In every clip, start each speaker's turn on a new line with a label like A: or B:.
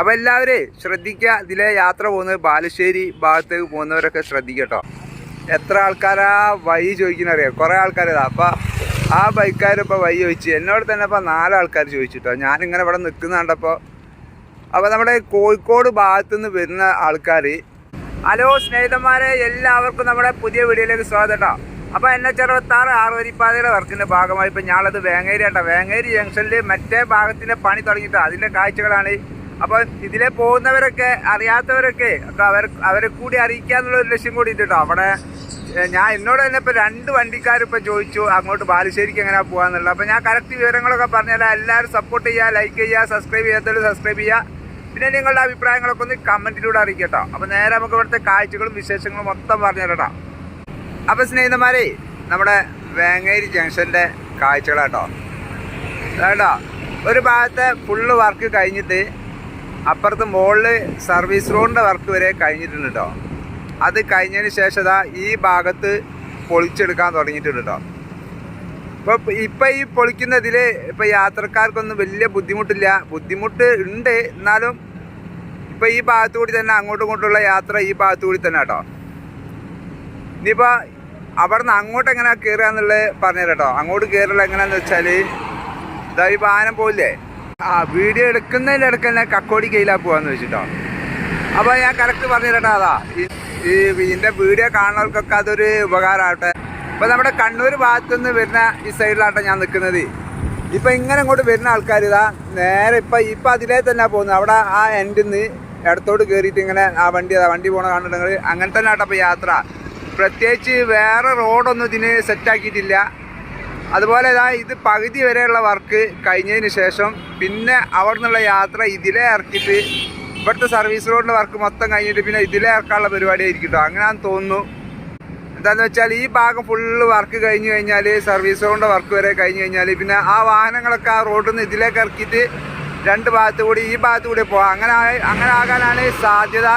A: അപ്പോൾ എല്ലാവരും ശ്രദ്ധിക്ക ഇതിലെ യാത്ര പോകുന്നത് ബാലുശ്ശേരി ഭാഗത്തേക്ക് പോകുന്നവരൊക്കെ ശ്രദ്ധിക്കട്ടോ എത്ര ആൾക്കാരാ വഴി ചോദിക്കുന്ന അറിയാം? കുറേ ആൾക്കാരതാ അപ്പോൾ ആ ബൈക്കാർ ഇപ്പോൾ വഴി ചോദിച്ചു. എന്നോട് തന്നെ ഇപ്പോൾ നാലാൾക്കാർ ചോദിച്ചിട്ടോ ഞാനിങ്ങനെ ഇവിടെ നിൽക്കുന്ന കണ്ടപ്പോൾ അപ്പോൾ നമ്മുടെ കോഴിക്കോട് ഭാഗത്തു നിന്ന് വരുന്ന ആൾക്കാർ ഹലോ സ്നേഹിതന്മാരെ എല്ലാവർക്കും നമ്മുടെ പുതിയ വീഡിയോയിലേക്ക് സ്വാഗതം കേട്ടോ അപ്പോൾ എൻ എച്ച് അറുപത്താറ് ആറുവരിപ്പാതയുടെ വർക്കിന്റെ ഭാഗമായി ഇപ്പോൾ ഞാളത് വേങ്ങേരി കേട്ടോ വേങ്ങേരി ജംഗ്ഷനിൽ മറ്റേ ഭാഗത്തിന്റെ പണി തുടങ്ങിയിട്ടോ. അതിന്റെ കാഴ്ചകളാണ് അപ്പോൾ ഇതിലെ പോകുന്നവരൊക്കെ അറിയാത്തവരൊക്കെ അവർ അവരെ കൂടി അറിയിക്കാന്നുള്ള ഒരു ലക്ഷ്യം കൂടി ഇട്ടോ അവിടെ ഞാൻ എന്നോട് തന്നെ ഇപ്പോൾ രണ്ട് വണ്ടിക്കാർ ഇപ്പോൾ ചോദിച്ചു അങ്ങോട്ട് ബാലുശ്ശേരിക്ക് എങ്ങനെയാണ് പോകാന്നുള്ളത് അപ്പോൾ ഞാൻ കറക്റ്റ് വിവരങ്ങളൊക്കെ പറഞ്ഞാൽ എല്ലാവരും സപ്പോർട്ട് ചെയ്യുക ലൈക്ക് ചെയ്യുക സബ്സ്ക്രൈബ് ചെയ്യാത്തവരും സബ്സ്ക്രൈബ് ചെയ്യുക. പിന്നെ നിങ്ങളുടെ അഭിപ്രായങ്ങളൊക്കെ ഒന്ന് കമന്റിലൂടെ അറിയിക്കട്ടോ. അപ്പോൾ നേരെ നമുക്ക് ഇവിടുത്തെ കാഴ്ചകളും വിശേഷങ്ങളും മൊത്തം പറഞ്ഞു തരട്ടോ അപ്പോൾ സ്നേഹിതന്മാരെ നമ്മുടെ വേങ്ങേരി ജംഗ്ഷന്റെ കാഴ്ചകളാട്ടോ. കേട്ടോ ഒരു ഭാഗത്തെ ഫുള്ള് വർക്ക് കഴിഞ്ഞിട്ട് അപ്പുറത്ത് മുകളിൽ സർവീസ് റോഡിന്റെ വർക്ക് വരെ കഴിഞ്ഞിട്ടുണ്ട് കേട്ടോ അത് കഴിഞ്ഞതിന് ശേഷം ഇതാ ഈ ഭാഗത്ത് പൊളിച്ചെടുക്കാൻ തുടങ്ങിയിട്ടുണ്ട് കേട്ടോ ഇപ്പോൾ ഇപ്പം ഈ പൊളിക്കുന്നതിൽ ഇപ്പം യാത്രക്കാർക്കൊന്നും വലിയ ബുദ്ധിമുട്ടില്ല. ബുദ്ധിമുട്ട് ഉണ്ട് എന്നാലും ഇപ്പം ഈ ഭാഗത്തു കൂടി തന്നെ അങ്ങോട്ടും ഇങ്ങോട്ടുള്ള യാത്ര ഈ ഭാഗത്തു കൂടി തന്നെ കേട്ടോ ഇനിയിപ്പോൾ അവിടെ നിന്ന് അങ്ങോട്ട് എങ്ങനെ കയറുക എന്നുള്ളത് പറഞ്ഞുതരാം കേട്ടോ അങ്ങോട്ട് കയറുള്ള എങ്ങനെയാണെന്ന് വെച്ചാൽ ഇതാ ഈ വാഹനം പോയില്ലേ ആ വീഡിയോ എടുക്കുന്നതിന്റെ ഇടയ്ക്ക് തന്നെ കക്കോടി കയ്യിലാ പോവാന്ന് വെച്ചിട്ടോ. അപ്പോൾ ഞാൻ കറക്റ്റ് പറഞ്ഞു തരട്ടോ അതാ. ഈ ഇതിന്റെ വീഡിയോ കാണുന്നവർക്കൊക്കെ അതൊരു ഉപകാരമാവട്ടെ ഇപ്പൊ നമ്മുടെ കണ്ണൂർ ഭാഗത്തു നിന്ന് വരുന്ന ഈ സൈഡിലാട്ടെ ഞാൻ നിൽക്കുന്നത് ഇപ്പം ഇങ്ങനെ ഇങ്ങോട്ട് വരുന്ന ആൾക്കാർ ഇതാ നേരെ ഇപ്പം ഇപ്പം അതിലേ തന്നെ പോകുന്നത്. അവിടെ ആ എൻഡിൽ നിന്ന് ഇടത്തോട്ട് കയറിയിട്ട് ഇങ്ങനെ ആ വണ്ടി വണ്ടി പോണ കാണുന്നുണ്ടെങ്കിൽ അങ്ങനെ തന്നെ ആട്ടോ ഇപ്പോൾ യാത്ര. പ്രത്യേകിച്ച് വേറെ റോഡൊന്നും ഇതിന് സെറ്റാക്കിയിട്ടില്ല അതുപോലെ ഇതാ ഇത് പകുതി വരെയുള്ള വർക്ക് കഴിഞ്ഞതിന് ശേഷം പിന്നെ അവിടെ നിന്നുള്ള യാത്ര ഇതിലേ ഇറക്കിയിട്ട് ഇവിടുത്തെ സർവീസ് റോഡിന്റെ വർക്ക് മൊത്തം കഴിഞ്ഞിട്ട് പിന്നെ ഇതിലേ ഇറക്കാനുള്ള പരിപാടി ആയിരിക്കും കേട്ടോ അങ്ങനെയാണെന്ന് തോന്നുന്നു. എന്താണെന്ന് വെച്ചാൽ ഈ ഭാഗം ഫുള്ള് വർക്ക് കഴിഞ്ഞ് കഴിഞ്ഞാൽ സർവീസ് റോഡിന്റെ വർക്ക് വരെ കഴിഞ്ഞ് കഴിഞ്ഞാൽ പിന്നെ ആ വാഹനങ്ങളൊക്കെ ആ റോഡിൽ നിന്ന് ഇതിലേക്ക് ഇറക്കിയിട്ട് രണ്ട് ഭാഗത്ത് കൂടി ഈ ഭാഗത്ത് കൂടി പോകാം അങ്ങനെ അങ്ങനെ ആകാനാണ് സാധ്യത.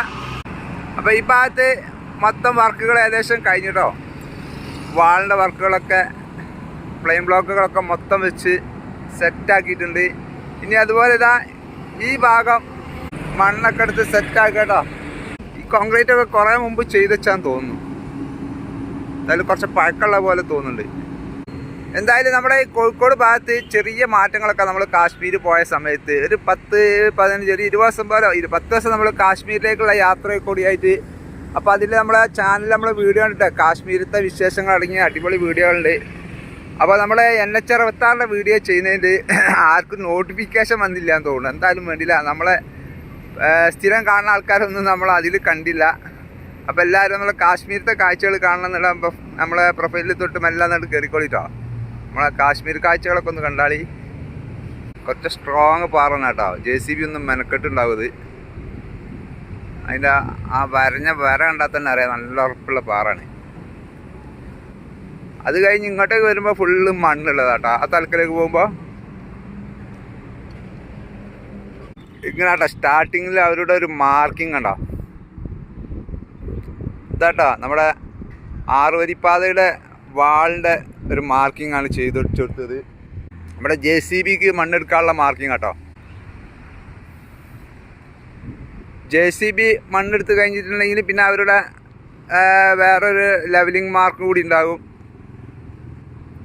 A: അപ്പോൾ ഈ ഭാഗത്ത് മൊത്തം വർക്കുകൾ ഏകദേശം കഴിഞ്ഞിട്ടോ വാളിന്റെ വർക്കുകളൊക്കെ പ്ലെയിൻ ബ്ലോക്കുകളൊക്കെ മൊത്തം വെച്ച് സെറ്റാക്കിയിട്ടുണ്ട്. ഇനി അതുപോലെ ഇതാ ഈ ഭാഗം മണ്ണൊക്കെ എടുത്ത് സെറ്റാക്കട്ടോ കേട്ടോ. ഈ കോൺക്രീറ്റ് ഒക്കെ കുറേ മുമ്പ് ചെയ്തുവെച്ചാന്ന് തോന്നുന്നു. എന്തായാലും കുറച്ച് പഴക്കമുള്ള പോലെ തോന്നുന്നുണ്ട്. എന്തായാലും നമ്മുടെ ഈ കോഴിക്കോട് ഭാഗത്ത് ചെറിയ മാറ്റങ്ങളൊക്കെ നമ്മൾ കാശ്മീർ പോയ സമയത്ത് ഒരു പത്ത് പതിനഞ്ച് ഒരു ഇരുപത് ദിവസം പോലെ പത്ത് ദിവസം നമ്മൾ കാശ്മീരിലേക്കുള്ള യാത്ര കൂടിയായിട്ട് അപ്പോൾ അതിൽ നമ്മളെ ചാനലിൽ നമ്മൾ വീഡിയോ കണ്ടിട്ട് കാശ്മീരത്തെ വിശേഷങ്ങൾ അടങ്ങിയ അടിപൊളി വീഡിയോകളുണ്ട്. അപ്പോൾ നമ്മൾ എൻ എച്ച് അറുപത്താറിന്റെ വീഡിയോ ചെയ്യുന്നതിന്റെ ആർക്കും നോട്ടിഫിക്കേഷൻ വന്നില്ല എന്ന് തോന്നുന്നു. എന്തായാലും വേണ്ടില്ല നമ്മളെ സ്ഥിരം കാണുന്ന ആൾക്കാരൊന്നും നമ്മൾ അതിൽ കണ്ടില്ല. അപ്പോൾ എല്ലാവരും നമ്മളെ കാശ്മീരത്തെ കാഴ്ചകൾ കാണണം എന്നുള്ള നമ്മളെ പ്രൊഫൈലിൽ തൊട്ട് എല്ലാം എന്നിട്ട് കയറിക്കോളിട്ടോ നമ്മളെ കാശ്മീർ കാഴ്ചകളൊക്കെ ഒന്ന് കണ്ടാളി. കുറച്ച് സ്ട്രോങ് പാറണ കേട്ടോ. ജെ സി ബി ഒന്നും മെനക്കെട്ടുണ്ടാവും അതിന്റെ ആ വരഞ്ഞ വര കണ്ടാൽ തന്നെ അറിയാം. നല്ല ഉറപ്പുള്ള പാറാണ് അത് കഴിഞ്ഞ് ഇങ്ങോട്ടേക്ക് വരുമ്പോൾ ഫുള്ള് മണ്ണുള്ളതാട്ടോ. ആ തലക്കിലേക്ക് പോകുമ്പോൾ ഇങ്ങനാട്ടോ സ്റ്റാർട്ടിങ്ങിൽ അവരുടെ ഒരു മാർക്കിംഗ് കണ്ടോ. ഇതാട്ടോ നമ്മുടെ ആറുവരിപ്പാതയുടെ വാളിന്റെ ഒരു മാർക്കിംഗ് ആണ് ചെയ്ത് കൊടുത്തത്. നമ്മുടെ ജെ സി ബിക്ക് മണ്ണെടുക്കാനുള്ള മാർക്കിംഗ് കേട്ടോ ജെ സി ബി മണ്ണെടുത്ത് കഴിഞ്ഞിട്ടുണ്ടെങ്കിൽ പിന്നെ അവരുടെ വേറൊരു ലെവലിംഗ് മാർക്ക് കൂടി ഉണ്ടാകും.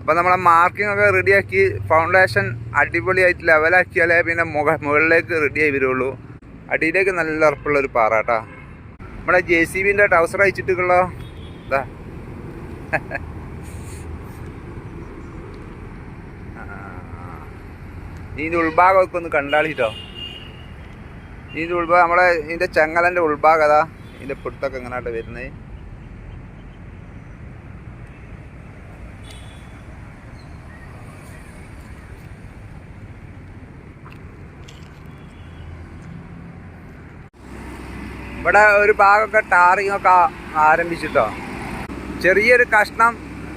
A: അപ്പോൾ നമ്മളെ മാർക്കിംഗ് ഒക്കെ റെഡിയാക്കി ഫൗണ്ടേഷൻ അടിപൊളിയായിട്ട് ലെവലാക്കിയാലേ പിന്നെ മുക മുകളിലേക്ക് റെഡിയായി വരുള്ളൂ. അടിയിലേക്ക് നല്ല ഉറപ്പുള്ള ഒരു പാറ കേട്ടോ നമ്മുടെ ജെ സി ബിന്റെ ടൗസർ അയച്ചിട്ടുള്ളോ? ഇതാ ഇതിന്റെ ഉൾഭാഗമൊക്കെ ഒന്ന് കണ്ടാളിട്ടോ ഇതിന്റെ ഉൾഭാഗം നമ്മളെ ഇതിന്റെ ചെങ്ങലന്റെ ഉൾഭാഗം അതാ. ഇതിന്റെ പുറത്തൊക്കെ എങ്ങനെയാട്ട് വരുന്നത്? ഇവിടെ ഒരു ഭാഗമൊക്കെ ടാറിങ് ഒക്കെ ആരംഭിച്ചിട്ടോ. ചെറിയൊരു കഷ്ണം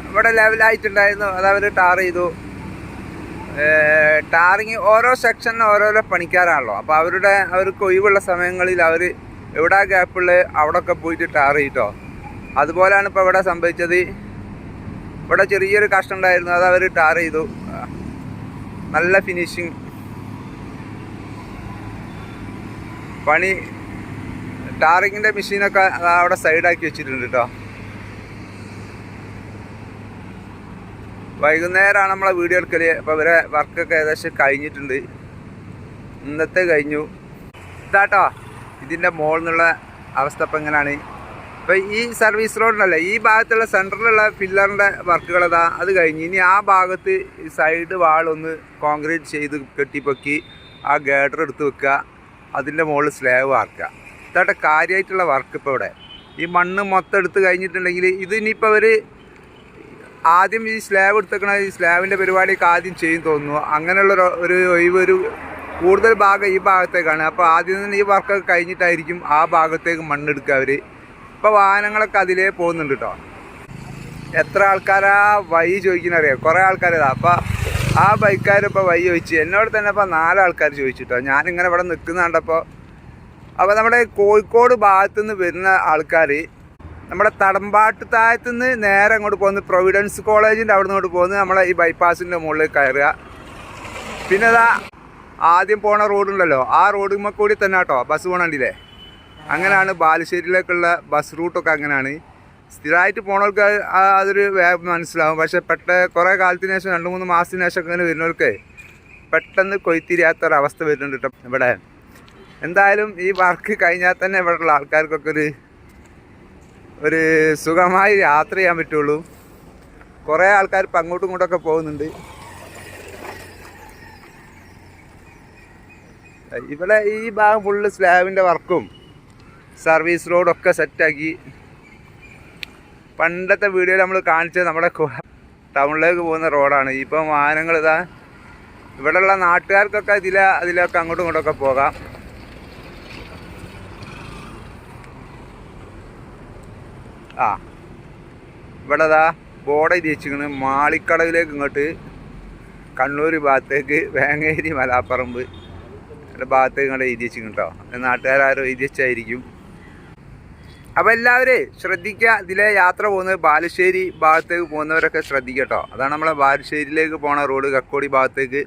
A: ഇവിടെ ലെവലായിട്ടുണ്ടായിരുന്നു അത് അവർ ടാർ ചെയ്തു. ടാറിങ് ഓരോ സെക്ഷനിലും ഓരോരോ പണിക്കാരാണല്ലോ. അപ്പോൾ അവരുടെ അവർക്ക് ഒഴിവുള്ള സമയങ്ങളിൽ അവർ എവിടെ ഗ്യാപ്പുള്ള അവിടെയൊക്കെ പോയിട്ട് ടാർ ചെയ്തിട്ടോ അതുപോലെയാണ് ഇപ്പോൾ ഇവിടെ സംഭവിച്ചത്. ഇവിടെ ചെറിയൊരു കഷ്ണം ഉണ്ടായിരുന്നു. അത് അവർ ടാർ ചെയ്തു. നല്ല ഫിനിഷിങ് പണി ടാറിങ്ങിന്റെ മെഷീനൊക്കെ അവിടെ സൈഡാക്കി വെച്ചിട്ടുണ്ട് കേട്ടോ വൈകുന്നേരമാണ് നമ്മളെ വീഡിയോ എടുക്കൽ. അപ്പോൾ ഇവരെ വർക്കൊക്കെ ഏകദേശം കഴിഞ്ഞിട്ടുണ്ട്. ഇന്നത്തെ കഴിഞ്ഞു. ഇതാട്ടോ. ഇതിന്റെ മുകളിൽ നിന്നുള്ള അവസ്ഥ ഇപ്പം എങ്ങനെയാണ് ഇപ്പം ഈ സർവീസ് റോഡിനല്ല ഈ ഭാഗത്തുള്ള സെന്ററിലുള്ള പില്ലറിന്റെ വർക്കുകൾ അതാ അത് കഴിഞ്ഞ്. ഇനി ആ ഭാഗത്ത് സൈഡ് വാളൊന്ന് കോൺക്രീറ്റ് ചെയ്ത് കെട്ടിപ്പൊക്കി ആ ഗേഡർ എടുത്ത് വെക്കുക. അതിന്റെ മുകളിൽ സ്ലാബ് വാർക്കുക. ഇതാട്ടെ കാര്യമായിട്ടുള്ള വർക്ക് ഇപ്പോൾ ഇവിടെ. ഈ മണ്ണ് മൊത്തം എടുത്ത് കഴിഞ്ഞിട്ടുണ്ടെങ്കിൽ ഇത് ഇനിയിപ്പോൾ അവർ ആദ്യം ഈ സ്ലാബ് എടുത്തേക്കണ ഈ സ്ലാബിന്റെ പരിപാടിയൊക്കെ ആദ്യം ചെയ്യും തോന്നുന്നു. അങ്ങനെയുള്ള ഒരു- ഒരു കൂടുതൽ ഭാഗം ഈ ഭാഗത്തേക്കാണ്. അപ്പോൾ ആദ്യം തന്നെ ഈ വർക്കൊക്കെ കഴിഞ്ഞിട്ടായിരിക്കും ആ ഭാഗത്തേക്ക് മണ്ണെടുക്കുക അവർ ഇപ്പോൾ വാഹനങ്ങളൊക്കെ അതിലേ പോകുന്നുണ്ട് കേട്ടോ എത്ര ആൾക്കാരാ വഴി ചോദിക്കുന്നറിയാം കുറേ ആൾക്കാരതാ അപ്പോൾ ആ ബൈക്കാരിപ്പോൾ വഴി ചോദിച്ചു. എന്നോട് തന്നെ ഇപ്പോൾ നാലാൾക്കാർ ചോദിച്ചു കേട്ടോ ഞാനിങ്ങനെ ഇവിടെ നിൽക്കുന്ന കണ്ടപ്പോൾ അപ്പോൾ നമ്മുടെ കോഴിക്കോട് ഭാഗത്തുനിന്ന് വരുന്ന ആൾക്കാർ നമ്മുടെ തടമ്പാട്ട് താഴത്തുനിന്ന് നേരെ അങ്ങോട്ട് പോകുന്നത് പ്രൊവിഡൻസ് കോളേജിന്റെ അവിടെ നിന്നോട്ട് പോകുന്നത് നമ്മളെ ഈ ബൈപ്പാസിന്റെ മുകളിൽ കയറുക. പിന്നെ അതാ ആദ്യം പോണ റോഡുണ്ടല്ലോ ആ റോഡുമ്മ കൂടി തന്നെ കേട്ടോ ബസ് പോകണണ്ടില്ലേ അങ്ങനെയാണ് ബാലുശ്ശേരിയിലേക്കുള്ള ബസ് റൂട്ടൊക്കെ അങ്ങനെയാണ്. സ്ഥിരമായിട്ട് പോണവർക്ക് അതൊരു മനസ്സിലാവും. പക്ഷെ പെട്ട കുറേ കാലത്തിന് ശേഷം രണ്ട് മൂന്ന് മാസത്തിന് ശേഷം അങ്ങനെ വരുന്നവർക്ക് പെട്ടെന്ന് കൊയ്ത്തിരിയാത്തൊരവസ്ഥ വരുന്നുണ്ട് കേട്ടോ ഇവിടെ. എന്തായാലും ഈ വർക്ക് കഴിഞ്ഞാൽ തന്നെ ഇവിടെയുള്ള ആൾക്കാർക്കൊക്കെ ഒരു ഒരു സുഖമായി യാത്ര ചെയ്യാൻ പറ്റുള്ളൂ. കുറേ ആൾക്കാർ ഇപ്പം അങ്ങോട്ടും ഇങ്ങോട്ടൊക്കെ പോകുന്നുണ്ട്. ഇവിടെ ഈ ഭാഗം ഫുള്ള് സ്ലാബിന്റെ വർക്കും സർവീസ് റോഡൊക്കെ സെറ്റാക്കി പണ്ടത്തെ വീഡിയോയിൽ നമ്മൾ കാണിച്ചത് നമ്മുടെ ടൗണിലേക്ക് പോകുന്ന റോഡാണ് ഇപ്പം വാഹനങ്ങൾ ഇതാ ഇവിടെയുള്ള നാട്ടുകാർക്കൊക്കെ ഇതിലെ അതിലൊക്കെ അങ്ങോട്ടും ഇങ്ങോട്ടൊക്കെ പോകാം. ആ. ഇവിടെ ബോർഡ് എഴുതി മാളിക്കടവിലേക്ക് ഇങ്ങോട്ട് കണ്ണൂർ ഭാഗത്തേക്ക് വേങ്ങേരി മലാപ്പറമ്പ് ഭാഗത്തേക്ക് ഇങ്ങോട്ട് എഴുതി വെച്ചിരിക്കും കേട്ടോ നാട്ടുകാരും എഴുതി വെച്ചായിരിക്കും അപ്പോൾ എല്ലാവരും ശ്രദ്ധിക്കുക ഇതിലെ യാത്ര പോകുന്നത് ബാലുശ്ശേരി ഭാഗത്തേക്ക് പോകുന്നവരൊക്കെ ശ്രദ്ധിക്കട്ടോ കേട്ടോ അതാണ് നമ്മളെ ബാലുശ്ശേരിയിലേക്ക് പോണ റോഡ് കക്കോടി ഭാഗത്തേക്ക്.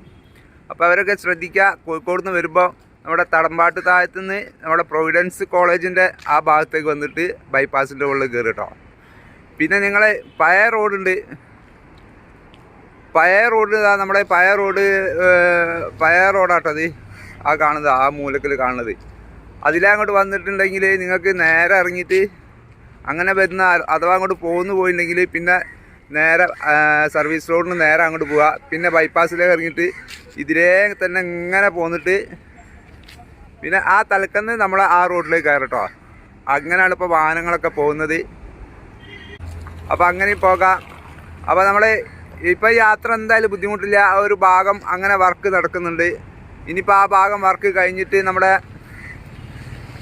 A: അപ്പോൾ അവരൊക്കെ ശ്രദ്ധിക്കുക കോഴിക്കോട് നിന്ന് വരുമ്പോൾ നമ്മുടെ തടമ്പാട്ട് താഴത്തു നിന്ന് നമ്മുടെ പ്രൊവിഡൻസ് കോളേജിന്റെ ആ ഭാഗത്തേക്ക് വന്നിട്ട് ബൈപ്പാസിന്റെ ഉള്ളിൽ കയറി കേട്ടോ. പിന്നെ നിങ്ങൾ പഴയ റോഡുണ്ട് പഴയ റോഡ് ഇതാ നമ്മുടെ പഴയ റോഡ് പയർ റോഡാട്ടോ അത്. ആ കാണുന്നത് ആ മൂലക്കിൽ കാണുന്നത്. അതിലേ അങ്ങോട്ട് വന്നിട്ടുണ്ടെങ്കിൽ നിങ്ങൾക്ക് നേരെ ഇറങ്ങിയിട്ട് അങ്ങനെ വരുന്ന അഥവാ അങ്ങോട്ട് പോകുന്നു പോയിട്ടുണ്ടെങ്കിൽ പിന്നെ നേരെ സർവീസ് റോഡിന് നേരെ അങ്ങോട്ട് പോവുക. പിന്നെ ബൈപ്പാസിലേക്ക് ഇറങ്ങിയിട്ട് ഇതിലേ തന്നെ ഇങ്ങനെ പോന്നിട്ട് പിന്നെ ആ തലക്കന്ന് നമ്മൾ ആ റോഡിലേക്ക് കയറട്ടോ. അങ്ങനെയാണ് ഇപ്പോൾ വാഹനങ്ങളൊക്കെ പോകുന്നത്. അപ്പോൾ അങ്ങനെയും പോകാം. അപ്പോൾ നമ്മൾ ഇപ്പോൾ യാത്ര എന്തായാലും ബുദ്ധിമുട്ടില്ല. ആ ഒരു ഭാഗം അങ്ങനെ വർക്ക് നടക്കുന്നുണ്ട്. ഇനിയിപ്പോൾ ആ ഭാഗം വർക്ക് കഴിഞ്ഞിട്ട് നമ്മുടെ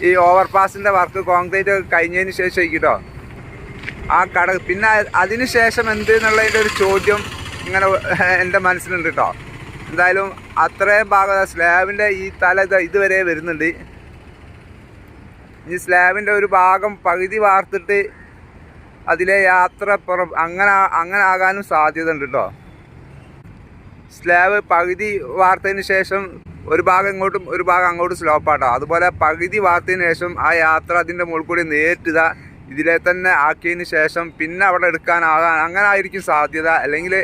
A: ഈ ഓവർപാസിന്റെ വർക്ക് കോൺക്രീറ്റ് കഴിഞ്ഞതിന് ശേഷം കേട്ടോ ആ കട പിന്നെ അതിന് ശേഷം എന്ത് എന്നുള്ളതിന്റെ ഒരു ചോദ്യം ഇങ്ങനെ എന്റെ മനസ്സിലുണ്ട് കേട്ടോ എന്തായാലും അത്രയും ഭാഗം സ്ലാബിന്റെ ഈ തല ഇതുവരെ വരുന്നുണ്ട്. ഈ സ്ലാബിന്റെ ഒരു ഭാഗം പകുതി വാർത്തിട്ട് അതിലെ യാത്ര പുറം അങ്ങനെ അങ്ങനെ ആകാനും സാധ്യത ഉണ്ട് കേട്ടോ സ്ലാബ് പകുതി വാർത്തതിന് ശേഷം ഒരു ഭാഗം ഇങ്ങോട്ടും ഒരു ഭാഗം അങ്ങോട്ടും സ്ലോപ്പാട്ടോ. അതുപോലെ പകുതി വാർത്തതിന് ശേഷം ആ യാത്ര അതിന്റെ മുകളിൽ കൂടി നേരിട്ടുക ഇതിലെ തന്നെ ആക്കിയതിന് ശേഷം പിന്നെ അവിടെ എടുക്കാനാകാൻ അങ്ങനെ ആയിരിക്കും സാധ്യത. അല്ലെങ്കിൽ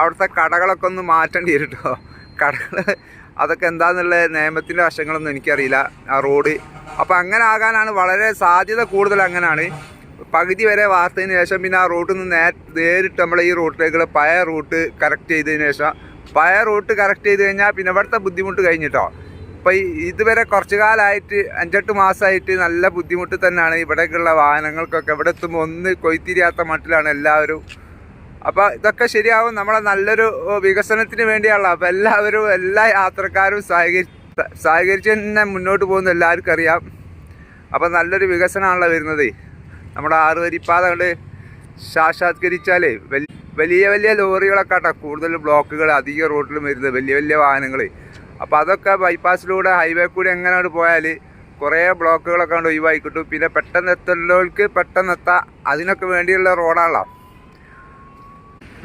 A: അവിടുത്തെ കടകളൊക്കെ ഒന്ന് മാറ്റേണ്ടി വരും കേട്ടോ കടകൾ അതൊക്കെ എന്താന്നുള്ള നിയമത്തിന്റെ വശങ്ങളൊന്നും എനിക്കറിയില്ല ആ റോഡ്. അപ്പോൾ അങ്ങനെ ആകാനാണ് വളരെ സാധ്യത കൂടുതൽ അങ്ങനെയാണ് പകുതി വരെ വാർത്തതിന് ശേഷം പിന്നെ ആ റൂട്ടിൽ നിന്ന് നേ നേരിട്ട് നമ്മൾ ഈ റൂട്ടിലേക്കുള്ള പഴയ റൂട്ട് കറക്റ്റ് ചെയ്തതിന് ശേഷം പഴയ റൂട്ട് കറക്റ്റ് ചെയ്ത് കഴിഞ്ഞാൽ പിന്നെ ഇവിടുത്തെ ബുദ്ധിമുട്ട് കഴിഞ്ഞിട്ടോ? ഇപ്പോൾ ഇതുവരെ കുറച്ച് കാലമായിട്ട് അഞ്ചെട്ട് മാസമായിട്ട് നല്ല ബുദ്ധിമുട്ട് തന്നെയാണ് ഇവിടേക്കുള്ള വാഹനങ്ങൾക്കൊക്കെ. ഇവിടെ എത്തുമ്പോൾ ഒന്ന് കൊയ്ത്തിരിയാത്ത മട്ടിലാണ് എല്ലാവരും അപ്പോൾ ഇതൊക്കെ ശരിയാവും. നമ്മളെ നല്ലൊരു വികസനത്തിന് വേണ്ടിയാണല്ലോ. അപ്പോൾ എല്ലാവരും എല്ലാ യാത്രക്കാരും സഹകരി സഹകരിച്ച് തന്നെ മുന്നോട്ട് പോകുന്ന. എല്ലാവർക്കും അറിയാം. അപ്പോൾ നല്ലൊരു വികസനമാണല്ലോ വരുന്നത്. നമ്മുടെ ആറുവരിപ്പാത കൊണ്ട് സാക്ഷാത്കരിച്ചാലേ വലിയ വലിയ ലോറികളൊക്കെ കേട്ടോ കൂടുതൽ ബ്ലോക്കുകൾ അധിക റോഡിലും വരുന്നത്. വലിയ വലിയ വാഹനങ്ങൾ അപ്പോൾ അതൊക്കെ ബൈപ്പാസിലൂടെ ഹൈവേ കൂടി എങ്ങനെ എങ്ങനെയാണ് പോയാൽ കുറേ ബ്ലോക്കുകളൊക്കെ കൊണ്ട് ഒഴിവായി കിട്ടും പിന്നെ പെട്ടെന്ന് എത്തുന്നവർക്ക് പെട്ടെന്ന് എത്താം അതിനൊക്കെ വേണ്ടിയുള്ള റോഡാണല്ലോ.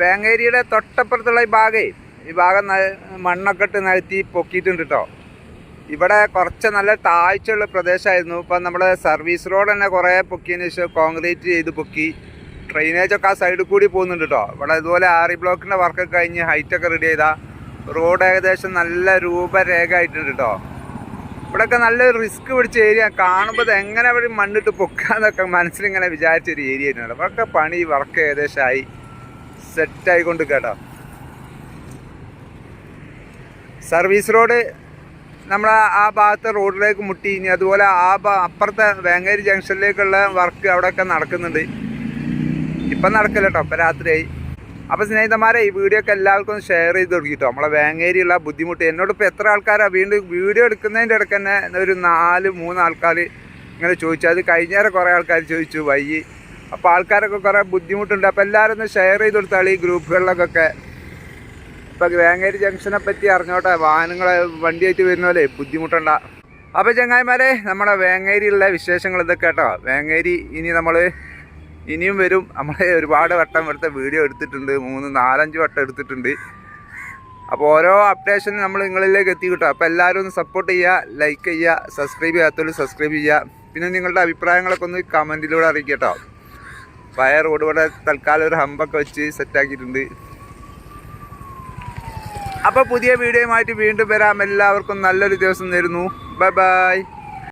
A: വേങ്ങേരിയുടെ തൊട്ടപ്പുറത്തുള്ള ഈ ഭാഗേ ഈ ഭാഗം മണ്ണൊക്കെ ഇട്ട് നികത്തി പൊക്കിയിട്ടുണ്ട് കേട്ടോ ഇവിടെ കുറച്ച് നല്ല താഴ്ചയുള്ള പ്രദേശമായിരുന്നു. ഇപ്പം നമ്മൾ സർവീസ് റോഡ് തന്നെ കുറേ പൊക്കിയതിന് ശേഷം കോൺക്രീറ്റ് ചെയ്ത് പൊക്കി ഡ്രെയിനേജൊക്കെ ആ സൈഡിൽ കൂടി പോകുന്നുണ്ട് കേട്ടോ ഇവിടെ ഇതുപോലെ ആറി ബ്ലോക്കിന്റെ വർക്കൊക്കെ കഴിഞ്ഞ് ഹൈറ്റൊക്കെ റെഡി ചെയ്താൽ റോഡ് ഏകദേശം നല്ല രൂപരേഖ ആയിട്ടുണ്ട് കേട്ടോ ഇവിടെയൊക്കെ നല്ല റിസ്ക് പിടിച്ച ഏരിയ കാണുമ്പോൾ എങ്ങനെ അവർ മണ്ണിട്ട് പൊക്കാന്നൊക്കെ മനസ്സിലിങ്ങനെ വിചാരിച്ചൊരു ഏരിയ ആയിരുന്നു. ഇവിടെയൊക്കെ പണി വർക്ക് ഏകദേശമായി സെറ്റായിക്കൊണ്ട് കേട്ടോ. സർവീസ് റോഡ് നമ്മൾ ആ ഭാഗത്തെ റോഡിലേക്ക് മുട്ടി ഇനി അതുപോലെ ആ അപ്പുറത്തെ വേങ്ങേരി ജംഗ്ഷനിലേക്കുള്ള വർക്ക് അവിടെയൊക്കെ നടക്കുന്നുണ്ട്. ഇപ്പം നടക്കില്ല കേട്ടോ ഇപ്പം രാത്രിയായി. അപ്പോൾ സ്നേഹിതന്മാരെ ഈ വീഡിയോ ഒക്കെ എല്ലാവർക്കും ഷെയർ ചെയ്ത് തുടങ്ങിട്ടോ നമ്മളെ വേങ്ങേരിയുള്ള ബുദ്ധിമുട്ട്. എന്നോട് ഇപ്പോൾ എത്ര ആൾക്കാരാണ് വീണ്ടും വീഡിയോ എടുക്കുന്നതിന്റെ ഇടയ്ക്ക് തന്നെ ഒരു നാല് മൂന്ന് ആൾക്കാർ ഇങ്ങനെ ചോദിച്ചു. അത് കഴിഞ്ഞേരം കുറേ ആൾക്കാർ ചോദിച്ചു വയ്യി അപ്പോൾ ആൾക്കാരൊക്കെ കുറേ ബുദ്ധിമുട്ടുണ്ട്. അപ്പോൾ എല്ലാവരും ഒന്ന് ഷെയർ ചെയ്ത് കൊടുത്താൽ ഈ ഗ്രൂപ്പുകളിലൊക്കെ. ഇപ്പം വേങ്ങേരി ജംഗ്ഷനെ പറ്റി അറിഞ്ഞോട്ടെ. വാഹനങ്ങൾ വണ്ടിയായിട്ട് വരുന്ന പോലെ ബുദ്ധിമുട്ടണ്ട. അപ്പോൾ ചങ്ങായിമാരെ നമ്മുടെ വേങ്ങേരിയിലുള്ള വിശേഷങ്ങൾ ഇതൊക്കെ കേട്ടോ. വേങ്ങേരി ഇനി നമ്മൾ ഇനിയും വരും. നമ്മൾ ഒരുപാട് വട്ടം ഇവിടുത്തെ വീഡിയോ എടുത്തിട്ടുണ്ട്. മൂന്ന് നാലഞ്ച് വട്ടം എടുത്തിട്ടുണ്ട്. അപ്പോൾ ഓരോ അപ്ഡേഷനും നമ്മൾ നിങ്ങളിലേക്ക് എത്തി കിട്ടും. അപ്പോൾ എല്ലാവരും ഒന്ന് സപ്പോർട്ട് ചെയ്യുക ലൈക്ക് ചെയ്യുക സബ്സ്ക്രൈബ് ചെയ്യാത്തവർ സബ്സ്ക്രൈബ് ചെയ്യുക. പിന്നെ നിങ്ങളുടെ അഭിപ്രായങ്ങളൊക്കെ ഒന്ന് കമന്റിലൂടെ അറിയിക്കട്ടോ കേട്ടോ. പഴയ റോഡ് ഇവിടെ തൽക്കാലം ഒരു ഹമ്പൊക്കെ വെച്ച് സെറ്റാക്കിയിട്ടുണ്ട് അപ്പോൾ പുതിയ വീഡിയോയുമായിട്ട് വീണ്ടും വരാം. എല്ലാവർക്കും നല്ലൊരു ദിവസം തരുന്നു ബൈ ബൈ